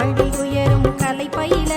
வாழ்வில் உயரும் கலை பயில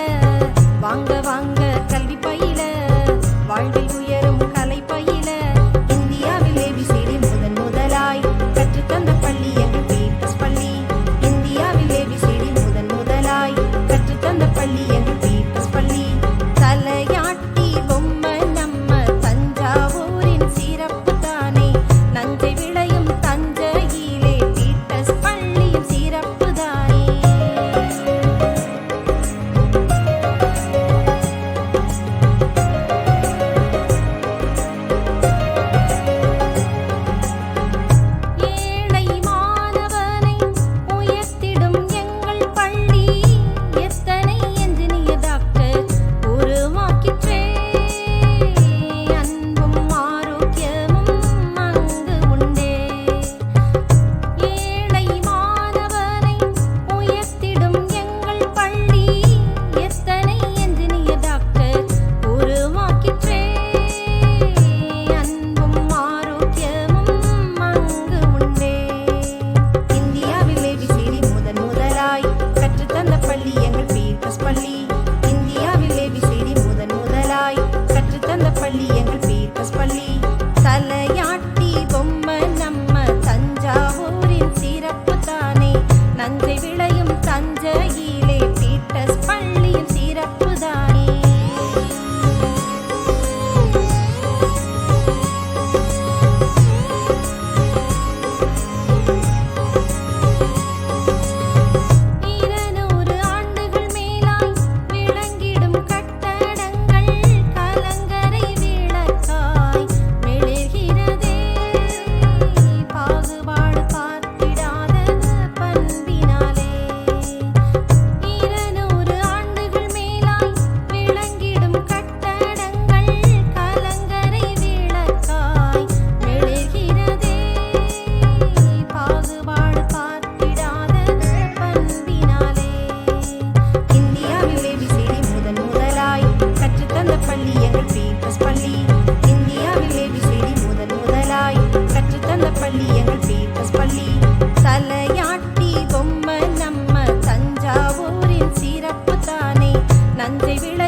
நல்ல பள்ளி எங்கள் பீட்டஸ் பள்ளி. தலையாட்டி பொம்மை நம்ம தஞ்சாவூரின் சிறப்பு தானே நன்றி விழ